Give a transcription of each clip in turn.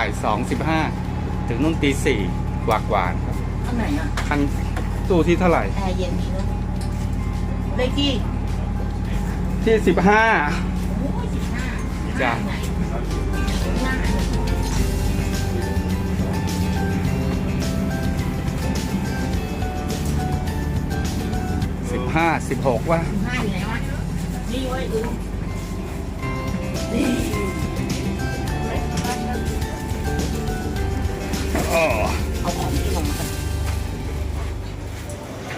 บ่ายสองสิบห้าถึงนู่นตีสี่กว่ากว่าๆครับข้างไหนอะคันตู้ที่เท่าไหร่แอร์เย็นดีเนอะเลขที่ที่สิบห้า โอ้ยสิบห้าจ้ะ ไหนหน้าสิบห้าสิบหกว่า สิบห้าอยู่ไหนวะนี่ไว้ยดู เอาของที่ลงมา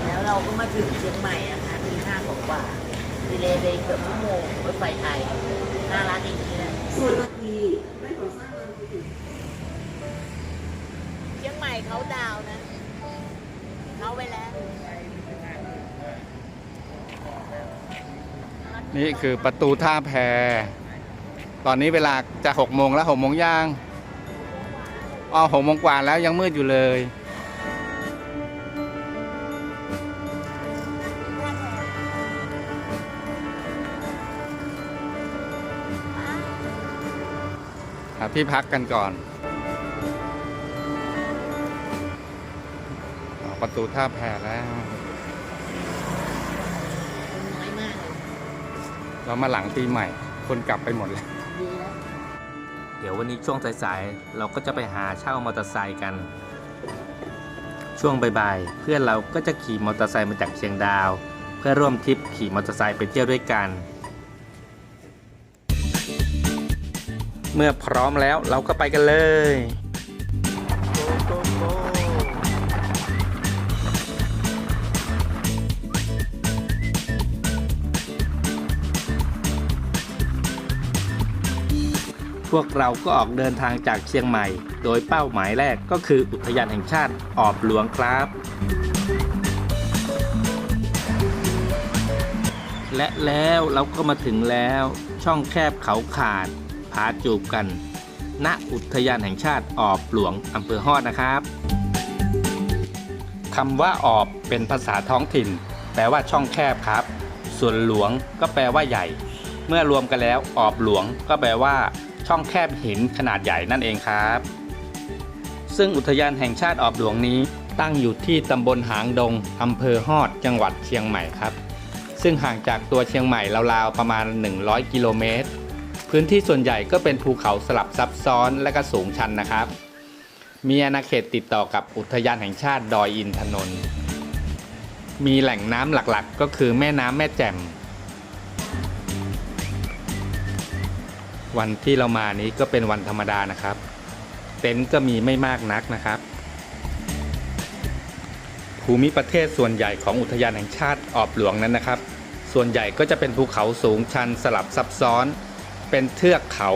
แล้วเราก็มาถึงเชียงใหม่นะคะตีห้ากว่าดีเลยเลยเกือบชั่วโมงรถไฟไทยห้าล้านเองนี่แหละส่วนนาทีเชียงใหม่เขาดาวน์นะเขาไปแล้ว นี่คือประตูท่าแพ ตอนนี้เวลาจะหกโมงแล้วหกโมงย่าง อ๋อหกโมงกว่าแล้วยังมืดอยู่เลยหาที่พักกันก่อนอ๋อประตูท่าแพแล้วคนน้อยมากเลยเรามาหลังปีใหม่ คนกลับไปหมดแล้วดีแล้ว เดี๋ยววันนี้ช่วงสายๆ เราก็จะไปหาเช่ามอเตอร์ไซค์กัน ช่วงบ่ายๆ เพื่อนเราก็จะขี่มอเตอร์ไซค์มาจากเชียงดาว เพื่อร่วมทริปขี่มอเตอร์ไซค์ไปเที่ยวด้วยกัน เมื่อพร้อมแล้วเราก็ไปกันเลย พวกเราก็ออกเดินทางจากเชียงใหม่ โดยเป้าหมายแรกก็คืออุทยานแห่งชาติออบหลวงครับ และแล้วเราก็มาถึงแล้วช่องแคบเขาขาดผาจูบกัน ณอุทยานแห่งชาติออบหลวงอำเภอฮอดนะครับคำว่าออบเป็นภาษาท้องถิ่น แปลว่าช่องแคบครับ ส่วนหลวงก็แปลว่าใหญ่ เมื่อรวมกันแล้วออบหลวงก็แปลว่า ช่องแคบหินขนาดใหญ่นั่นเองครับ ซึ่งอุทยานแห่งชาติออบหลวงนี้ตั้งอยู่ที่ตำบลหางดงอำเภอฮอดจังหวัดเชียงใหม่ครับ ซึ่งห่างจากตัวเชียงใหม่ราวๆประมาณ 100 กิโลเมตร พื้นที่ส่วนใหญ่ก็เป็นภูเขาสลับซับซ้อนและก็สูงชันนะครับ มีอาณาเขตติดต่อกับอุทยานแห่งชาติดอยอินทนนท์มีแหล่งน้ำหลักๆ ก็คือแม่น้ำแม่แจ่ม วันที่เรามานี้ก็เป็นวันธรรมดานะครับ เต็นท์ก็มีไม่มากนักนะครับ ภูมิประเทศส่วนใหญ่ของอุทยานแห่งชาติออบหลวงนั้นนะครับ ส่วนใหญ่ก็จะเป็นภูเขาสูงชันสลับซับซ้อน เป็นเทือกเขา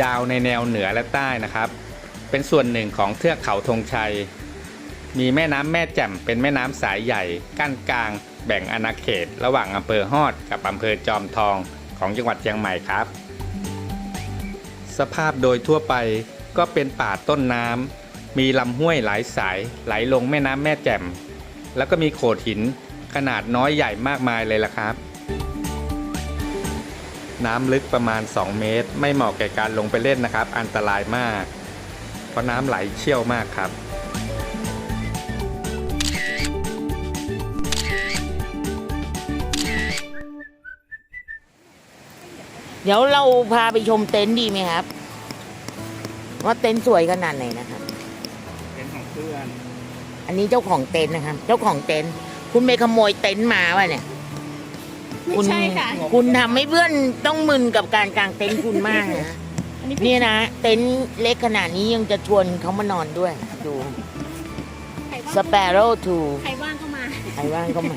ยาวในแนวเหนือและใต้นะครับ เป็นส่วนหนึ่งของเทือกเขาธงชัย มีแม่น้ำแม่แจ่มเป็นแม่น้ำสายใหญ่ กั้นกลาง แบ่งอาณาเขต ระหว่างอำเภอฮอดกับอำเภอจอมทองของจังหวัดเชียงใหม่ครับ สภาพโดยทั่วไปก็เป็นป่าต้นน้ำมีลำห้วยหลายสายไหลลงแม่น้ำแม่แจ่ม แล้วก็มีโขดหินขนาดน้อยใหญ่มากมายเลยล่ะครับ น้ำลึกประมาณ 2 เมตร ไม่เหมาะแก่การลงไปเล่นนะครับ อันตรายมาก เพราะน้ำไหลเชี่ยวมากครับ เดี๋ยวเราพาไปชมเต็นท์ดีไหมครับ ว่าเต็นท์สวยขนาดไหนนะครับ เป็นของเพื่อนอันนี้เจ้าของเต็นท์นะครับ เจ้าของเต็นท์คุณไปขโมยเต็นท์มาวะเนี่ย ไม่ใช่ค่ะณคุณทำให้เพื่อนต้องมึนกับการกางเต็นท์คุณมากนะ อันนี้เนี่ยนะ เต็นท์เล็กขนาดนี้ยังจะชวนเขามานอนด้วย ดูใครสว่างเปโร่ทูใครว่างเข้ามาใครว่างก็มา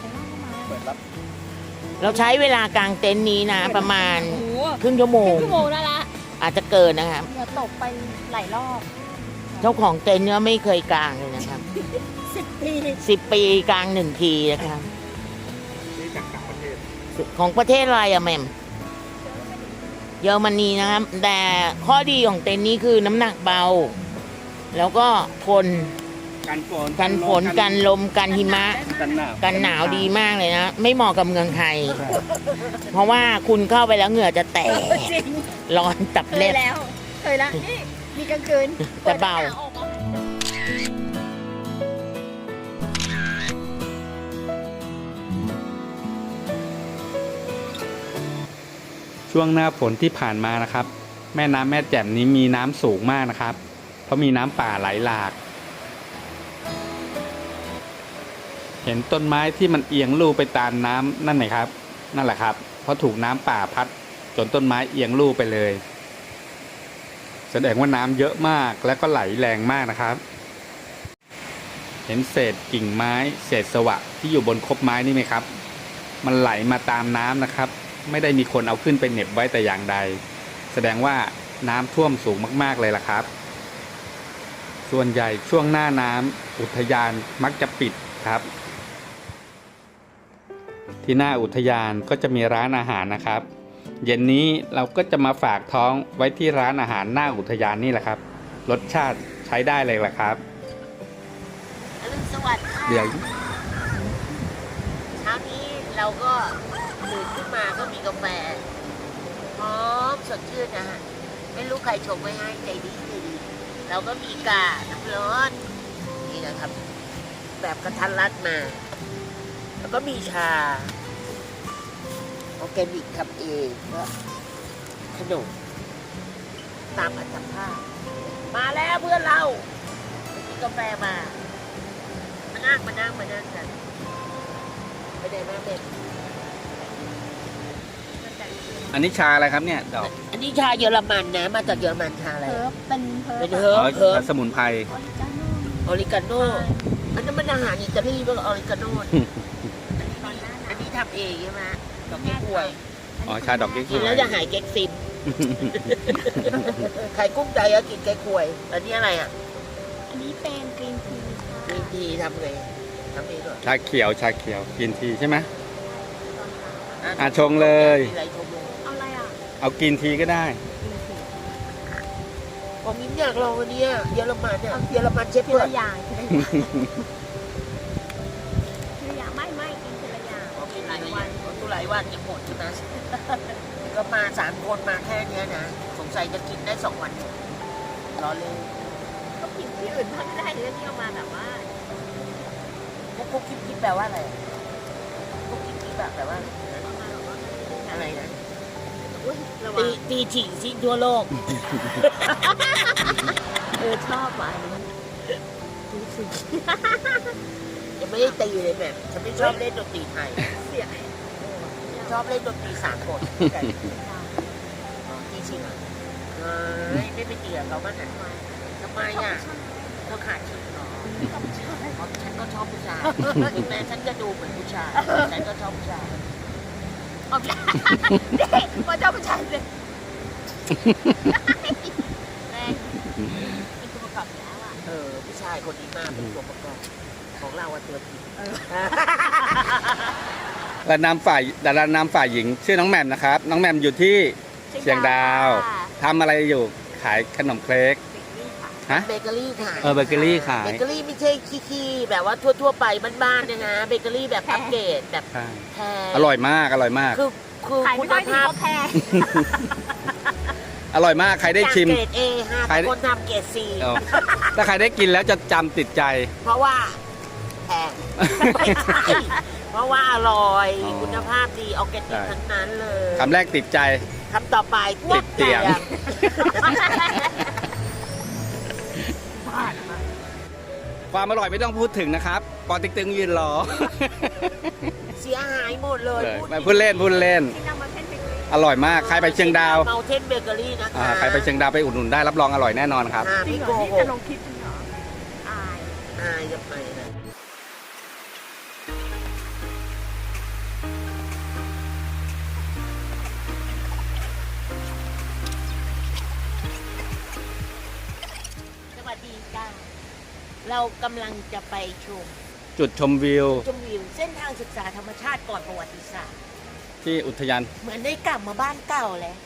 ใครว่างเข้ามา เปิดรับ เราใช้เวลากางเต็นท์นี้นะ ประมาณโอ้โหครึ่งชั่วโมง ชั่วโมงแล้วละอาจจะเกินนะครับ เหงื่อตกไปหลายรอบเจ้าของเต็นท์เนี่ยไม่เคยกางเลยนะครับสิบปีสิบปีกางหนึ่งทีนะครับของประเทศอะไรอะแม่มเยอรมนีนะครับ แต่ข้อดีของเต็นท์นี้คือน้ำหนักเบา แล้วก็ทน กันฝนกันฝนกันลมกันหิมะ กันหนาวกันหนาวดีมากเลยนะ ไม่เหมาะกับเมืองไทย เพราะว่าคุณเข้าไปแล้วเหงื่อจะแตกจริงร้อนตับเคยเล็บแล้วเคยแล้วนี่มีกลางคืนแต่เบา ปิดหน้ออกมา ช่วงหน้าฝนที่ผ่านมานะครับ แม่น้ำแม่แจ่มนี้มีน้ำสูงมากนะครับ เพราะมีน้ำป่าไหลหลาก เห็นต้นไม้ที่มันเอียงลู่ไปตามน้ำนั่นไหมครับ นั่นแหละครับ เพราะถูกน้ำป่าพัด จนต้นไม้เอียงลู่ไปเลย แสดงว่าน้ำเยอะมากและก็ไหลแรงมากนะครับ เห็นเศษกิ่งไม้ เศษสวะที่อยู่บนคบไม้นี่ไหมครับ มันไหลมาตามน้ำนะครับ ไม่ได้มีคนเอาขึ้นไปเหน็บไว้แต่อย่างใด แสดงว่าน้ำท่วมสูงมากๆเลยล่ะครับ ส่วนใหญ่ช่วงหน้าน้ำอุทยานมักจะปิดครับ ที่หน้าอุทยานก็จะมีร้านอาหารนะครับ เย็นนี้เราก็จะมาฝากท้องไว้ที่ร้านอาหารหน้าอุทยานนี่แหละครับ รสชาติใช้ได้เลยล่ะครับอรุณสวัสดิ์ค่ะเดี๋ยวเช้านี้เราก็ตื่นขึ้นมาก็มีกาแฟหอมสดชื่นนะฮะไม่รู้ใครชงไว้ให้ใจดีใจดี เราก็มีกาน้ำร้อนนี่นะครับ แบบกระทันรัดมา แล้วก็มีชาออร์แกนิกทำเองแล้วขนมตามอัตภาพ มาแล้วเพื่อนเราไปกินกาแฟมามานั่งมานั่งมานั่งกันไปไหนมาเป็นอันนี้ชาอะไรครับเนี่ยดอกอันนี้ชาเยอรมันนะ มาจากเยอรมันชาอะไรเพิร์ฟเป็นเพิร์ฟเป็นเฮิร์บเฮิร์บสมุนไพรออริกาโน่ออริกาโน่อันนั้นมันอาหารอิตาลีป่ะออริกาโน่ ทำเองใช่ไหมดอกเก๊กฮวยอ๋อชาดอกเก๊กฮกินวยแล้วจะหายเก๊กซิมใครกุ้งใจก็กินเก๊กฮวยอันนี้อะไรอะอันนี้เป็นกรีนทีกรีนทีทำไงทำเองเหรอชาเขียวชาเขียวกินทีใช่ไหม อะชงเลย มีอะไรชงเลยเอาอะไรอะเอากินทีก็ได้ ผมมิ้นอยากลองอันเนี้ยเยอรมันเนี่ยเยอรมันเชฟทีเปิละดอย่างทีละอย่าง มาสามคนมาแค่เนี้ยนะ สงสัยจะกินได้สองวันรอเลยก็กินที่อื่นบ้างก็ได้เรื่องที่เอามาแบบว่าพวกพวกคิดคิดแปลว่าอะไรพวกคิดคิดแบบแปลว่าอะไรนะอุ้ยระวัตีงตีฉิงซิ่งทั่วโลก เออชอบว่ะอันนี้ดูสิยังไม่ได้ตีเลยแม่ฉันไม่ชอบเล่นดนตรีไทย เสียง ชอบเล่นดนตรีสากลตีชิงอะเฮ้ยไม่ไปตีกับเขาบ้างนะทำไมอะเธอขาดชิงเหรอเพราะฉันก็ชอบผู้ชายถึงแม้ฉันจะดูเหมือนผู้ชายฉันก็ชอบผู้ชายออกแล้วเด็กมาเจ้าผู้ชายเลยแรงเป็นตัวประกอบอยู่แล้วอะเออผู้ชายคนนี้มากเป็นตัวประกอบของเราอะตัวจริง และนำฝ่ายดารานำฝ่ายหญิง ชื่อน้องแหม่มนะครับ น้องแหม่มอยู่ที่เชียงดาวทำอะไรอยู่ขายขนมเค้ก ฮะ เบเกอรี่ขายเออเบเกอรี่ขาย เบเกอรี่ไม่ใช่ขี้ๆแบบว่าทั่ว ๆ ไปบ้านๆนะฮะเบเกอรี่แบบอัปเกรดแบบใช่แพงอร่อยมากอร่อยมาก คือคือขายคุไม่ณค่อยดีภาพก็แพงอร่อยมากใครได้ชิม จากเกรด A ฮะใครได้คนทำเกรด C เออถ้าใครได้กินแล้วจะจำติดใจ เพราะว่าแพงไม่ใช่ เพราะว่าอร่อยอ๋อคุณภาพดีออร์แกนิกใช่ ทั้งนั้นเลยคำแรกติดใจ คำต่อไปติดเตียงความอร่อยไม่ต้องพูดถึงนะครับ ปอติ๊กตึงยืนรอเสียหายหมดเลยไม่พูดเล่นพูดเล่นที่นำมาเพ่นไปเลยอร่อยมาก ใครไปเชียงดาวเมาเทนเบเกอรี่นะอ่าคะใครไปเชียงดาวไปอุดหนุนได้รับรองอร่อยแน่นอนครับ อ่าจริพี่งเหรโกอนี่หจะกลงคลิป เรากำลังจะไปชมจุดชมวิว ชมวิวเส้นทางศึกษาธรรมชาติก่อนประวัติศาสตร์ ที่อุทยาน เหมือนได้กลับมาบ้านเก่าแล้ว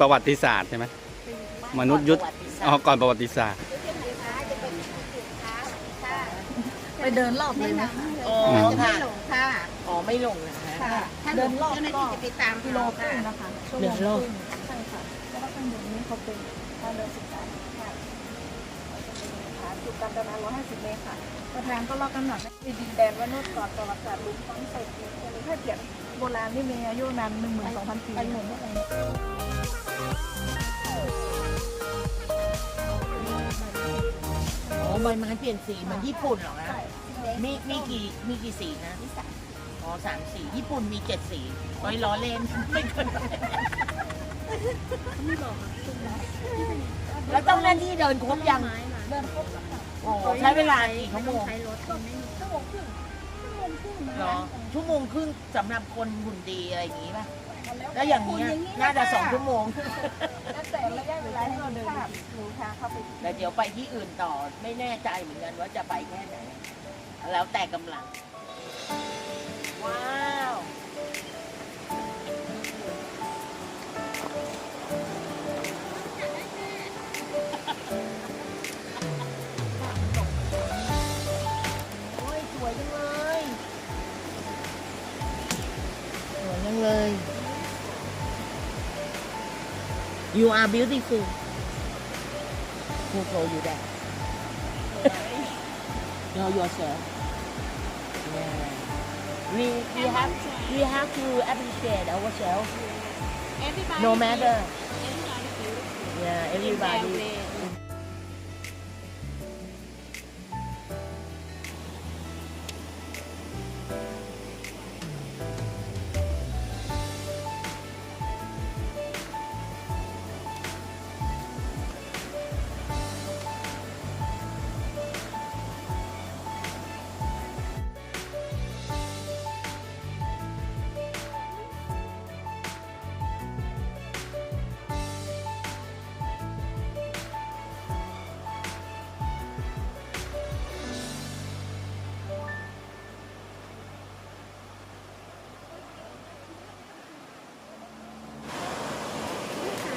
ประวัติศาสตร์ใช่ไหมมนุษย์ยุทธประวัติศาสตอ๋อร์ก่อนประวัติศาสตร์ ไปเดินรอบเลยนะ อ๋อจะไม่ค่ะหลงค่ะอ๋อไม่ลงนะฮะค่ะถ้าเดินรอบก็จะไปตามกิโลครึ่งนะคะชั่วโมเดิงนครอบรึ่งใช่ค่ะแล้วก็ข้างบนนี้เขาเป็นการเดินศึกษาค่ะ ฐานจุดการเดิน150 เมตรค่ะ ประธานก็เล่ากันหน่อยนะมีดินแดนว่าโนดก่อนประวัติศาสตร์ลุงฟังเสร็จหรือถ้าเขียนโบราณนี่มีอายุนาน12,000 ปีไปหมุนได้ไงอ๋อใบไม้เปลี่ยนสีเหมือนญี่ปุ่นเหรอนะใช่มีมีกี่มีกี่สีนะอ๋อสามสีญี่ปุ่นมีเจ็ดสีร้อยล้อเล่นไม่เคยแล้วต้องหน้าที่เดินครบยังเดินครบแล้วค่ะโอ้ใช้เวลากี่ชั่วโมงชั่วโมงครึ่งชั่วโมงครึ่งนะเหรอชั่วโมงครึ่งสำหรับคนหุ่นดีอะไรอย่างงี้ป่ะ แล้วอย่างเนี้ยน่าจะสองชั่วโมง แล้วแต่ระยะเวลาที่เราเดินหนูพาเข้าไปแต่เดี๋ยวไปที่อื่นต่อไม่แน่ใจเหมือนกันว่าจะไปแค่ไหน แล้วแต่กำลัง ว้าว เลย You are beautiful Who told you that? know yourself. Yeah. We we have we have to appreciate ourselves. No matter. Yeah, everybody.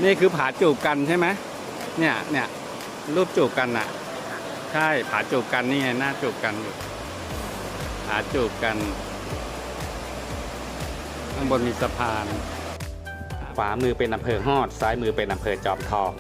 นี่คือผาจูบกันใช่ไหมเนี่ยเนี่ยรูปจูบกันอะ ใช่ผาจูบกันนี่ไงหน้าจูบกันอยู่ผาจูบกัน ข้างบนมีสะพาน ขวามือเป็นอำเภอฮอด ซ้ายมือเป็นอำเภอจอมทอง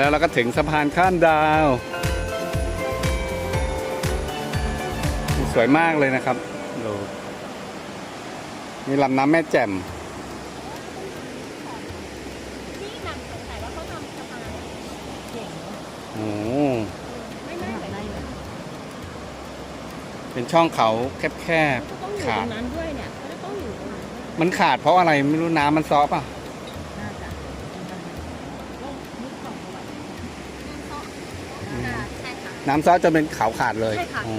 แล้วเราก็ถึงสะพานข้ามดาว สวยมากเลยนะครับดูมีลำน้ำแม่แจ่มที่นำสงสัยว่าเขาทำสะพานเก่งเนาะโอ้โหไม่น่าจะได้เลยเป็นช่องเขาแคบต้องอยู่ๆขาตดรงนั้นด้วยเนี่ยเขาจะต้องอยู่ตรงนั้นด้วยมันขาดเพราะอะไรไม่รู้น้ำมันซอฟอะ น่าจะต้องนึกของประวัติ อืม ใช่ค่ะ น้ำซอสจนเป็นขาวขาดเลยใช่ค่ะ อ๋อ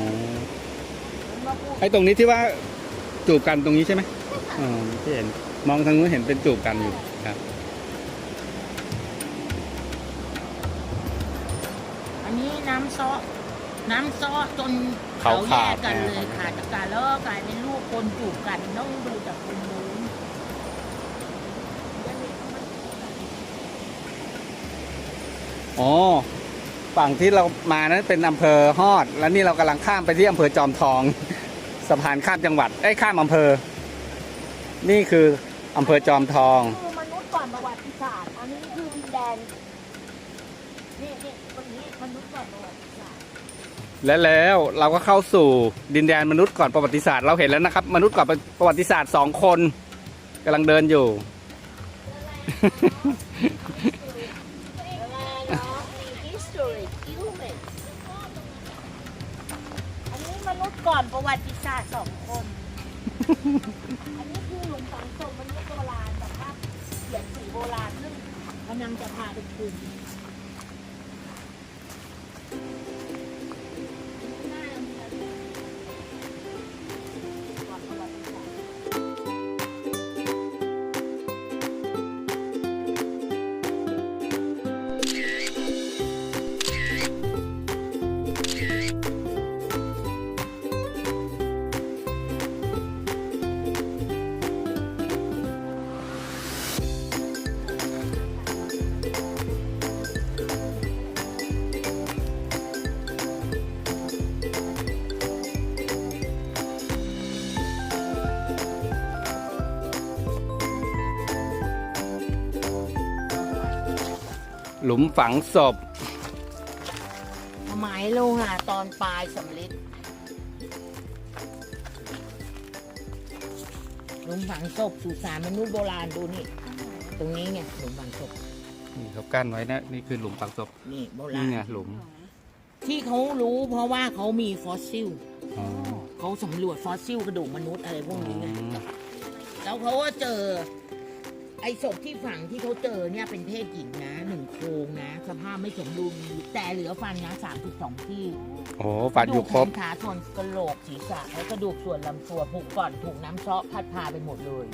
เราพูดไอ้ตรงนี้ที่ว่าจูบกันตรงนี้ใช่ไหมอ๋อที่เห็นมองทางนู้นเห็นเป็นจูบกันอยู่ครับ อันนี้น้ำซอน้ำซอจนเขาแยขาดกกันเลยเนี่ยขาดจากกันแล้วก็กลายเป็นลูกคนจูบกันต้องดูจากคนนู้นอ๋อ ฝั่งที่เรามานั้นเป็นอำเภอฮอด แล้วนี่เรากำลังข้ามไปที่อำเภอจอมทองสะพานข้ามจังหวัดไอ้ยข้ามอำเภอ นี่คืออำเภอจอมทอง คือมนุษย์ก่อนติศาสตร์ อันนี้คือดินแดน นี่นี่คนนี้มนุษย์ก่อนประวัติศาสตร์ และแล้วเราก็เข้าสู่ดินแดนมนุษย์ก่อนประวัติศาสตร์ เราเห็นแล้วนะครับ มนุษย์ก่อนประวัติศาสตร์สองคนกำลังเดินอยู่ ก่อนประวัติศาสตร์สองคน อันนี้คือหลวงสังสมมนุษย์โบราณแบบว่าเขียนสีโบราณซึ่งกำลังจะพาไปคืน ลุมฝังศพสมัยโลหะตอนปลายสำลิดหลุมฝังศพสุสานมนุษย์โบราณดูนี่ ตรงนี้ไงหลุมฝังศพนี่เขากั้นไว้นะ นี่คือหลุมฝังศพนี่โบรานี่ณไงหลุมที่เขารู้เพราะว่าเขามีฟอสซิลอ๋อเขาสำรวจฟอสซิลกระดูกมนุษย์อะไรพวกนี้ไงอืมแล้วเขาก็เจอ ไอ้ศพที่ฝังที่เขาเจอเนี่ยเป็นเพศหญิงนะหนึ่ง โครงนะ สภาพไม่สมบูรณ์แต่เหลือฟันนะสามสิบสองที่โอ้โหฝันอยู่ครบกแขนขาส่วนกระโหลกศีรษะและกระดูกส่วนลำตัวผุก่อนถูกน้ำเซาะพัดพาไปหมดเลย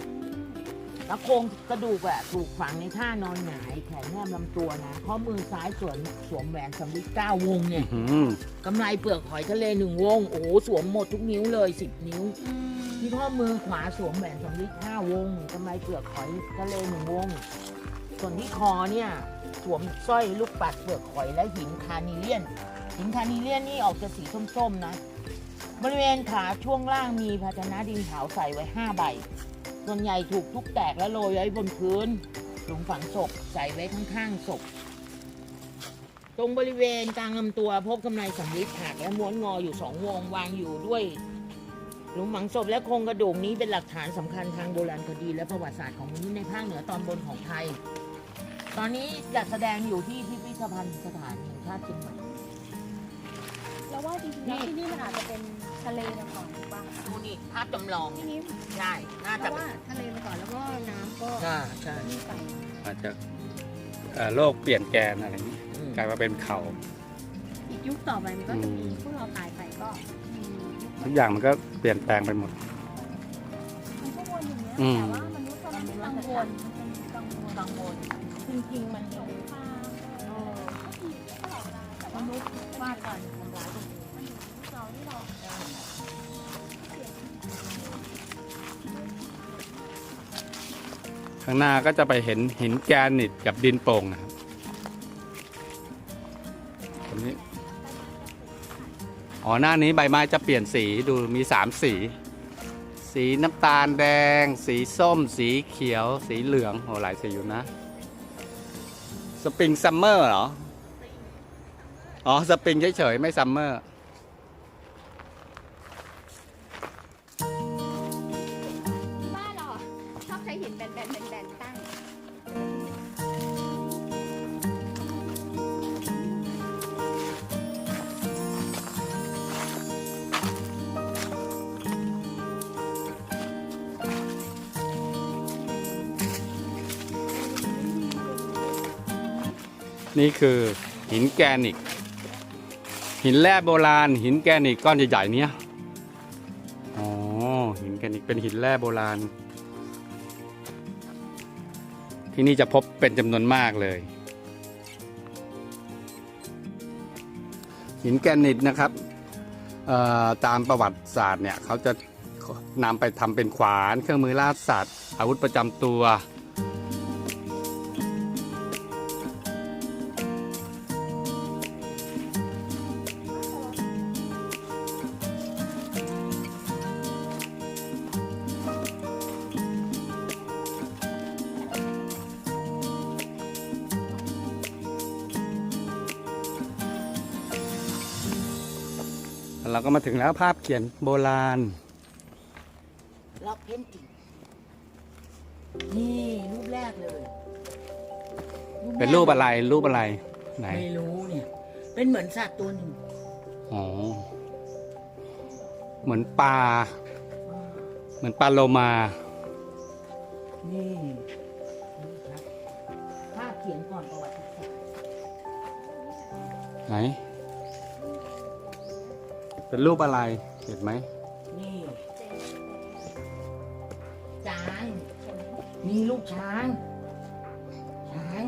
แล้วโครงกระดูกอะถูกฝังในท่านอนหงายแขนแนบลำตัวนะข้อมือซ้ายสวมสวมแหวนสำลิดเก้าวงเนี่ยอืมกำไรเปลือกหอยทะเลหนึ่งวง โอ้โหสวมหมดทุกนิ้วเลยสิบนิ้วที่ข้อมือขวาสวมแหวนสำลิดห้าวงกำไรเปลือกหอยทะเลหนึ่งวง ส่วนที่คอเนี่ยสวมสร้อยลูกปัดเปลือกหอยและหินคานิเลียน หินคานิเลียนนี่ออกจะสีส้มๆนะ บริเวณขาช่วงล่างมีภาชนะดินขาวใส่ไว้ห้าใบ ส่วนใหญ่ถูกทุบแตกและโรยไว้บนพื้น หลุมฝังศพใส่ไว้ข้างๆศพตรงบริเวณกลางลำตัวพบกำไรสำลิดหักและม้วนงออยู่สองวงวางอยู่ด้วย หลุมฝังศพและโครงกระดูกนี้เป็นหลักฐานสำคัญทางโบราณคดีและประวัติศาสตร์ของมนุษย์ในภาคเหนือตอนบนของไทย ตอนนี้จัดแสดงอยู่ที่พิพิธภัณฑ์สถานแห่งชาติเชียงใหม่ แล้วว่าจริงๆแล้วที่นี่มันอาจจะเป็นทะเลมาก่อนหรือเปล่าดูนี่ภาพจำลองที่นี้ใช่น่าเพจะราะเป็นว่าทะเลมาก่อนแล้วก็น้ำก็ใช่ใช่นี่ไปอาจจะเอ่อโลกเปลี่ยนแกนอะไรอย่างนี้อืมกลายมาเป็นเขา อีกยุคต่อไปมันก็จะมีอืมพวกเราตายไปก็มียุคทุกอย่างมันก็เปลี่ยนแปลงไปหมด มันก็วนอย่างเงี้ยอืม แต่ว่ามันษย์ตอนนั้นไม่กังวลมันเป็นกังวลกังวล จริงๆมันสงมเออมนุษย์ว่ากันทำร้ายกันข้างหน้าก็จะไปเห็นหินแกรนิตกับดินโป่งนะครับตรงนี้ อ๋อ หน้านี้ใบไม้จะเปลี่ยนสีดูมีสามสี สีน้ำตาลแดง สีส้ม สีเขียว สีเหลืองโหหลายสีอยู่นะ สปริงซัมเมอร์เหรอ อ๋อ สปริงเฉยๆ ไม่ซัมเมอร์ นี่คือหินแกรนิก หินแร่โบราณ หินแกรนิกก้อนใหญ่ๆเนี้ยอ๋อหินแกรนิกเป็นหินแร่โบราณ ที่นี่จะพบเป็นจำนวนมากเลย หินแกรนิตนะครับตามประวัติศาสตร์เนี่ยเขาจะนำไปทำเป็นขวานเครื่องมือล่าสัตว์ อาวุธประจำตัว มาถึงแล้วภาพเขียนโบราณล็อกเพนติงนี่รูปแรกเลยเป็นรูปอะไรรูปอะไร ไหนไม่รู้เนี่ย เป็นเหมือนสัตว์ตัวหนึ่งอ๋อเหมือนปลาเหมือนปลาโลมา นี่นี่ครับภาพเขียนก่อนประวัติศาสตร์ไหน เป็นรูปอะไร เห็นไหม นี่ช้างมีลูกช้าง ช้าง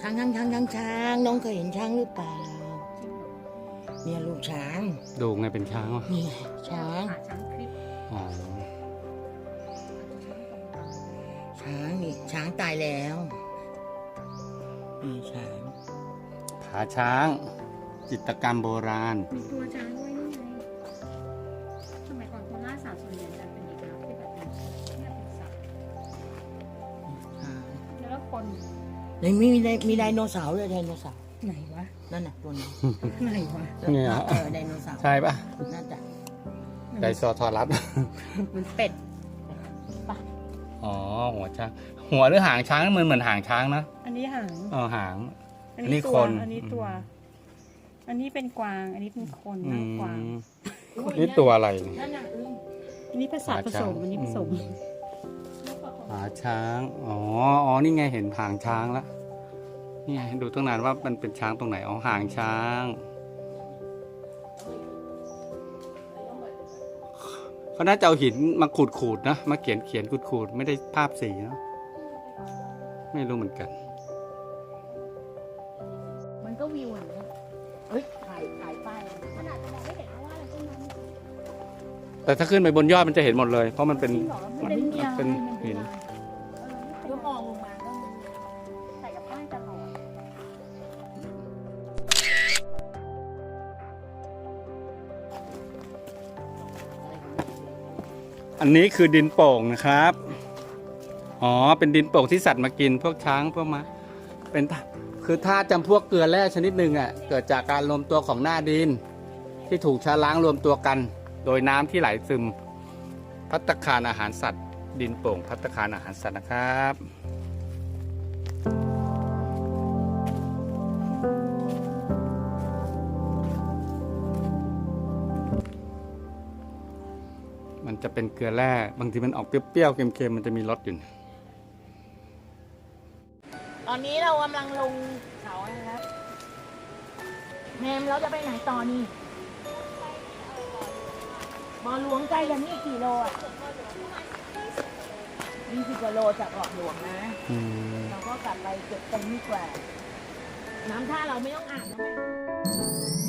ช้างช้างช้างช้างช้างน้องเคยเห็นช้างหรือเปล่า เนี่ยลูกช้าง ดูไงเป็นช้างวะนี่ช้างช้างคลิปอ๋อช้างนี่ช้างตายแล้วนี่ช้างขาช้าง จิตรกรรมโบราณ มีตัวช้างด้วยนี่ไงสมัยก่อนคนล่าสัตว์ส่วนใหญ่จะเป็นเอกลักษณ์ที่แบบเป็นเนี่ยเป็นสัตว์ช้างแล้วคนในมีมีไดมีไดโนเสาร์ด้วยไดโนเสาร์ไหนวะนั่นน่ะตัวนี้ไหนวะเนี่ย เออไดโนเสาร์ใช่ปะน่าจะไดโซทอรัส มันเป็ดอ๋อ หัวช้าง หัวหรือหางช้างมันเหมือนหางช้างนะ อันนี้หาง อ๋อ หาง อันอันนี้นี้ตัวคนอันนี้ตัวอั นนี้เป็นกวาง อันนี้เป็นคนอืนะกวาง มนี่ตัวอะไรเนี่ยนั่นน่ะอึ้งอันนี้ผสมหาผสช้างมอันนี้ผสมอืมหาช้างอ๋ออ๋อนี่ไงเห็นหางช้างแล้วนี่ไงดูตั้งนานว่ามันเป็นช้างตรงไหนอ๋อหางช้าง เขาน่าจะเอาหินมาขูดขูดๆนะมาเขียนเขียนขูดขูดๆไม่ได้ภาพสีนะไม่รู้เหมือนกันมัน แต่ถ้าขึ้นไปบนยอดมันจะเห็นหมดเลย เพราะมันเป็นจริงเหรอมันเป็นมันเป็นยางหินก็มองลงมาก็ใส่กับป้ายตลอดอันนี้คือดินโป่งนะครับ อ๋อ เป็นดินโป่งที่สัตว์มากินพวกช้างพวกม้าเป็นธาคือธาตุจำพวกเกลือแร่ชนิดหนึ่งอะ เกิดจากการรวมตัวของหน้าดิน ที่ถูกชะล้างรวมตัวกัน โดยน้ำที่ไหลซึม พัตตาคารอาหารสัตว์ ดินโป่ง พัตตาคารอาหารสัตว์นะครับมันจะเป็นเกลือแร่ บางทีมันออกเปรี้ยวๆ เค็มๆ มันจะมีรสอยู่ ตอนนี้เรากำลังลงเขานะครับแมมเราจะไปไหนต่อนี่ บอหลวงใกล้กันนี่กี่โลอะยี่สิบกว่าโลจากเกาะหลวงนะ อืม เราก็กลับไปเก็บกันดีกว่า น้ำท่าเราไม่ต้องอาบนะแม่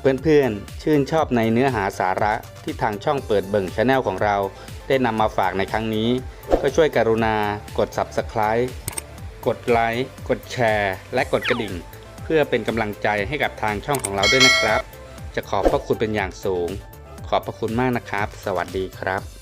เพื่อนๆ ชื่นชอบในเนื้อหาสาระที่ทางช่องเปิดเบิ่งชาแนลของเรา ได้นำมาฝากในครั้งนี้ ก็ช่วยกรุณากด Subscribe กดไลค์ กดแชร์ และกดกระดิ่ง เพื่อเป็นกำลังใจให้กับทางช่องของเราด้วยนะครับ จะขอบพระคุณเป็นอย่างสูง ขอบพระคุณมากนะครับ สวัสดีครับ